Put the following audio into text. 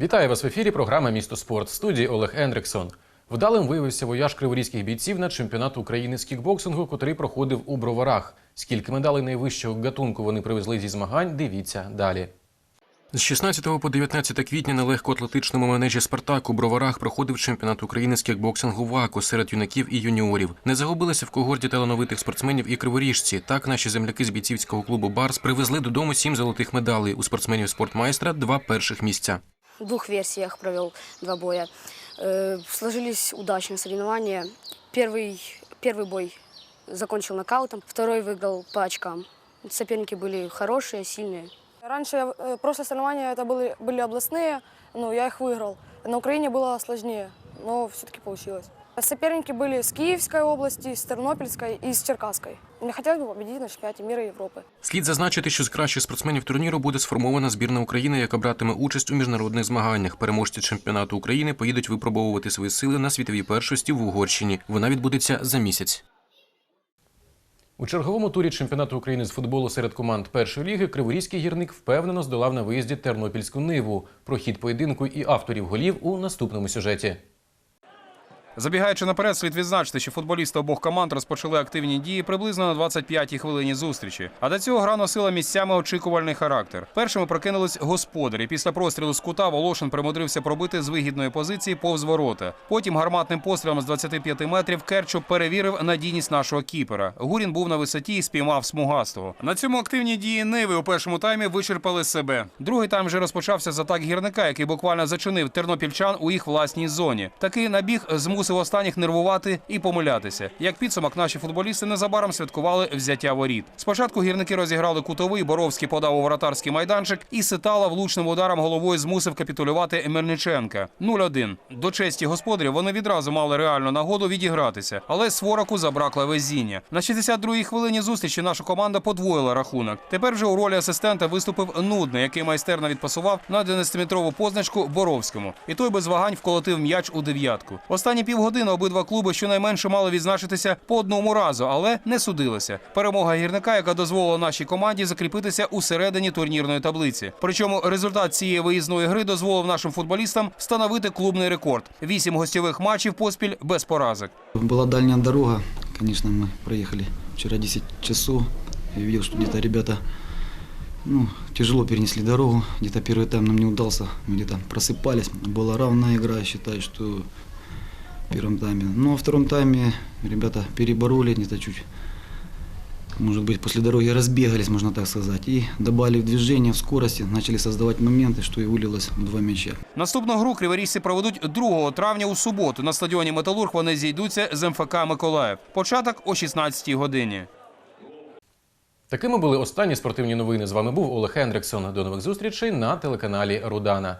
Вітаю вас в ефірі. Програма Місто спорт В студії Олег Ендриксон. Вдалим виявився вояж криворізьких бійців на чемпіонат України з кікбоксингу, котрий проходив у броварах. Скільки медалей найвищого гатунку вони привезли зі змагань? Дивіться далі. З 16 по 19 квітня на легкоатлетичному манежі Спартак у Броварах проходив чемпіонат України з кікбоксингу ВАКу серед юнаків і юніорів. Не загубилися в когорті талановитих спортсменів і криворіжці. Так наші земляки з бійцівського клубу Барс привезли додому сім золотих медалей. У спортсменів спортмайстра два перших місця В двух версиях провел два боя. Э, Сложились удачно соревнования. Первый, первый бой закончил нокаутом, второй выиграл по очкам. Соперники были хорошие, сильные. Раньше э, просто соревнования это были, были областные, но я их выиграл. На Украине было сложнее, но все-таки получилось. Соперники были с Киевской области, с Тернопольской и с Черкасской. Мне хотелось бы победить на чемпионате мира и Европы. Слід зазначити, що з кращих спортсменів турніру буде сформована збірна України, яка братиме участь у міжнародних змаганнях. Переможці чемпіонату України поїдуть випробовувати свої сили на світовій першості в Угорщині. Вона відбудеться за місяць. У черговому турі чемпіонату України з футболу серед команд першої ліги Криворізький гірник впевнено здолав на виїзді Тернопільську ниву. Про хід поєдинку і авторів голів у наступному сюжеті. Забігаючи наперед, слід відзначити, що футболісти обох команд розпочали активні дії приблизно на 25-й хвилині зустрічі. А до цього гра носила місцями очікувальний характер. Першими прокинулись господарі. Після прострілу з кута Волошин примудрився пробити з вигідної позиції повз ворота. Потім гарматним пострілом з 25 метрів Керчуп перевірив надійність нашого кіпера. Гурін був на висоті і спіймав смугастого. На цьому активні дії Ниви у першому таймі вичерпали себе. Другий тайм вже розпочався з атак гірника, який буквально зачинив тернопільчан у їх власній зоні. Такий набіг змусив останніх нервувати і помилятися. Як підсумок, наші футболісти незабаром святкували взяття воріт. Спочатку гірники розіграли кутовий, Боровський подав у вратарський майданчик, і Ситала влучним ударом головою змусив капітулювати Мельниченка. 0-1. До честі господарів вони відразу мали реальну нагоду відігратися, але Свораку забракло везіння. На 62-й хвилині зустрічі наша команда подвоїла рахунок. Тепер вже у ролі асистента виступив нудний, який майстерно відпасував на 11-метрову позначку Боровському. І той без вагань вколотив м'яч у дев'ятку. Останні півгодини обидва клуби щонайменше мали відзначитися по одному разу, але не судилися. Перемога гірника, яка дозволила нашій команді закріпитися у середині турнірної таблиці. Причому результат цієї виїзної гри дозволив нашим футболістам встановити клубний рекорд: вісім гостьових матчів поспіль без поразок. Была дальняя дорога, конечно, мы проехали вчера 10 часов. Я видел, что где-то ребята ну, тяжело перенесли дорогу. Где-то первый тайм нам не удался, мы где-то просыпались. Была равная игра, я считаю, что в первом тайме. Но во втором тайме ребята перебороли где-то чуть, может быть, после дороги разбегались, можно так сказать. И добавили в движение, в скорости, начали создавать моменты, что и вылилось в два мяча. Наступну гру криворіжці проведуть 2 травня у суботу. На стадіоні Металург вони зійдуться з МФК Миколаїв. Початок о 16-й годині. Такими були останні спортивні новини. З вами був Олег Ендриксон. До нових зустрічей на телеканалі Рудана.